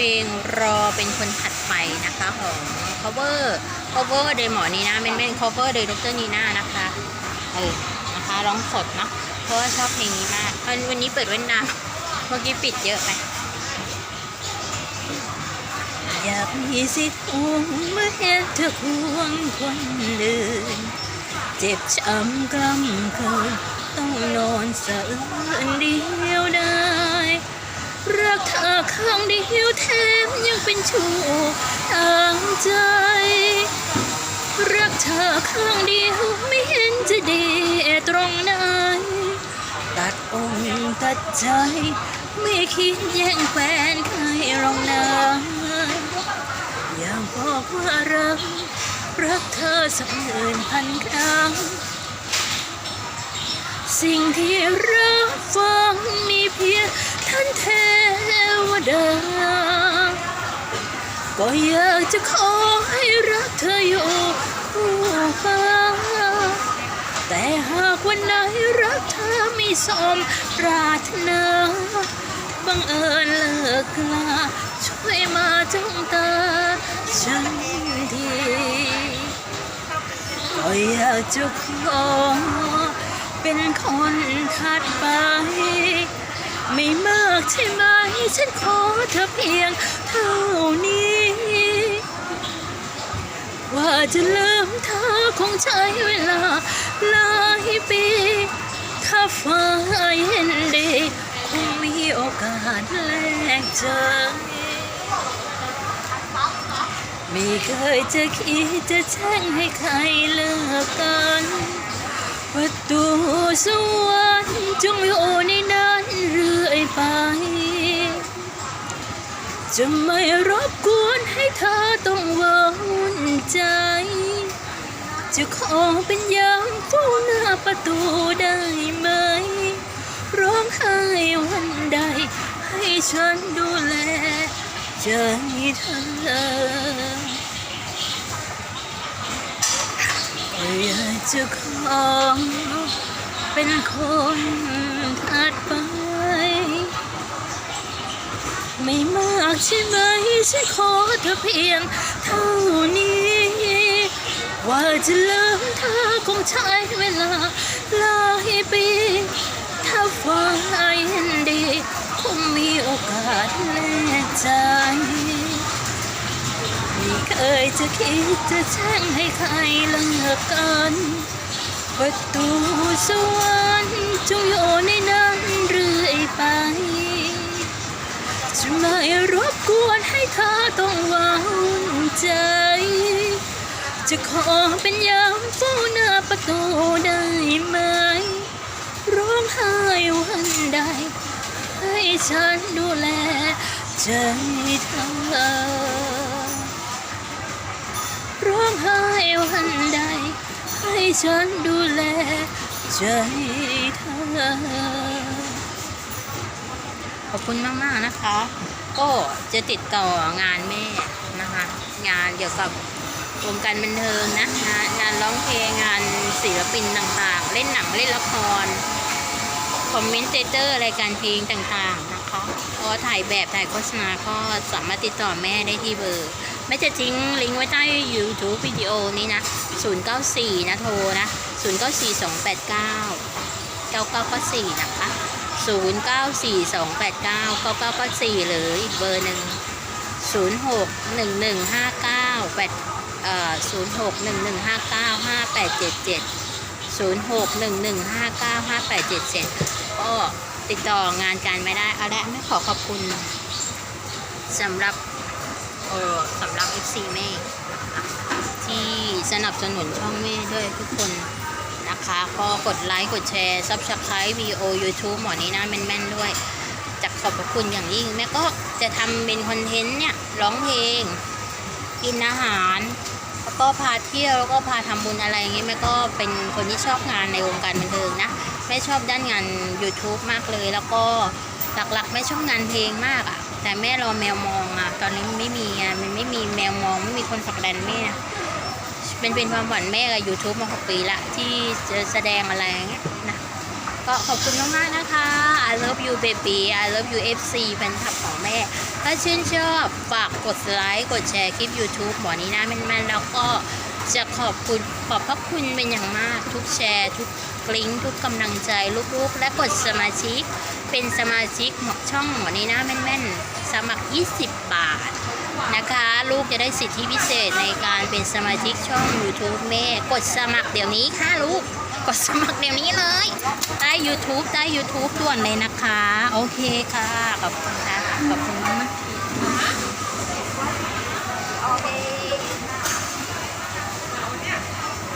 เพลงรอเป็นคนถัดไปนะคะของ cover cover โดยหมอนีน่าเม่นเม่น cover โดยดรนีน่านะคะเออนะคะร้องสดเนาะเพราะว่าชอบเพลงนี้มากวันนี้เปิดเว้นนามเมื่อกี้ปิดเยอะไปอยากมีสิทธิ์ห่วงเมื่อเห็นเธอควงคนอื่นเจ็บช้ำกล้ำเกินต้องนอนสะอื้นเดียวได้ รักเธอข้งเดียวแถมยังเป็นชู้ทางใจรักเธอข้งเดียวไม่เห็นจะดีตรงไหนตัดองค์ตัดใจ ไม่คิดแย่งแฟนใครหรองนะอยากบอกว่ารักรักเธอสักหมื่นพันครั้ง สิ่งที่รับฟังมีเพียง ท่านเทวดา ก็อยากจะขอให้รักเธออยู่คู่ฟ้าแต่หากวันไหนรักเธอไม่สมปรารถนา บังเอิญเลิกลาช่วยมาจ้องตาฉันทีก็อยากจะขอเป็นคนถัดไป ไม่มากใช่ไหม ฉันขอเธอเพียงเท่านี้ ว่าจะลืมเธอคงใช้เวลาหลายปี ถ้าฟ้าเห็นดีคงมีโอกาสแลกเจอ ไม่เคยจะคิดจะแช่งให้ใครเลิกกันประตูส จะไม่รบกวนให้เธอต้องหวุ่นใจ จะขอเป็นยามเฝ้าหน้าประตูได้ไหม ร้องไห้วันใด ให้ฉันดูแลใจเธอก็อยากจะขอเป็นคนถัดไป ใช่ไหมฉันขอเธอเพียงเท่านี้ ว่าจะลืมเธอคงใช้เวลาหลายปีถ้าฟ้าเห็นดี คงมีโอกาสแลกใจไม่เคยจะคิดจะแช่งให้ใครเลิกกันประตูสวรรค์จงอยู่ในนั้นเรื่อยไปจะไม่รู้ ต้องหวังใจ จะขอเป็นยามเฝ้าหน้าประตูได้ไหม ร้องไห้วันใด ให้ฉันดูแลใจเธอร้องไห้วันใด ให้ฉันดูแลใจเธอขอบคุณมาก ๆ นะคะ ก็จะติดต่องานแม่นะคะ งานเกี่ยวกับวงการบันเทิงนะงานงานร้องเพลงงานศิลปินต่างๆ เล่นหนังเล่นละคร คอมเมนเตอร์รายการเพลงต่างๆนะคะก็ถ่ายแบบถ่ายโฆษณาก็สามารถติดต่อแม่ได้ที่เบอร์ แม่จะทิ้งลิงก์ไว้ใต้ YouTube วิดีโอนี้นะ 094 นะโทรนะ 094289 9994 นะคะ 0942899994 หรืออีกเบอร์หนึ่ง061159 8เอ่อ0611595877 0611595877 ก็ติดต่องานการไม่ได้เอาละไม่ขอขอบคุณสำหรับเออสำหรับ FC แม่ที่สนับสนุนช่องแม่ด้วยทุกคน นะคะ ก็กดไลค์กดแชร์ Subscribe วีโอ YouTube หมอนี้นะแม่นๆด้วยจะขอบพระคุณอย่างยิ่ง แม่ก็จะทำเป็นคอนเทนต์เนี่ยร้องเพลง กินอาหาร แล้วก็พาเที่ยวแล้วก็พาทำบุญอะไรอย่างงี้แม่ก็เป็นคนที่ชอบงานในวงการบันเทิงนะแม่ชอบด้านงาน YouTube มากเลย แล้วก็หลักๆแม่ชอบงานเพลงมากอะ่ะแต่แม่รอแมวมองอะ่ะตอนนี้ไม่มีไงมันไม่มีแมวมองไม่มีคนผลักดันแม่ เป็นเป็นความฝันแม่กับ YouTube มาหกปีละที่จะแสดงอะไรงเงี้ยนะก็ขอบคุณมากๆนะคะ I love you baby I love you FC แฟนคลับของแม่ ถ้าชื่นชอบฝากกดไลค์กดแชร์คลิป YouTube หมอนี้นะแม่นๆแล้วก็จะขอบคุณขอบพระคุณเป็นอย่างมากทุกแชร์ ทุกกลิ้งทุกกำลังใจลูกๆ และกดสมาชิก เป็นสมาชิกหมอช่องหมอนี้นะแม่นๆ สมัคร 20 บาท นะคะ ลูกจะได้สิทธิพิเศษในการเป็นสมาชิกช่อง YouTube แม่ กดสมัครเดี๋ยวนี้ค่ะลูก กดสมัครเดี๋ยวนี้เลยได้ YouTube ได้ YouTube ด่วนเลยนะคะ โอเคค่ะ ขอบคุณค่ะ ขอบคุณมาก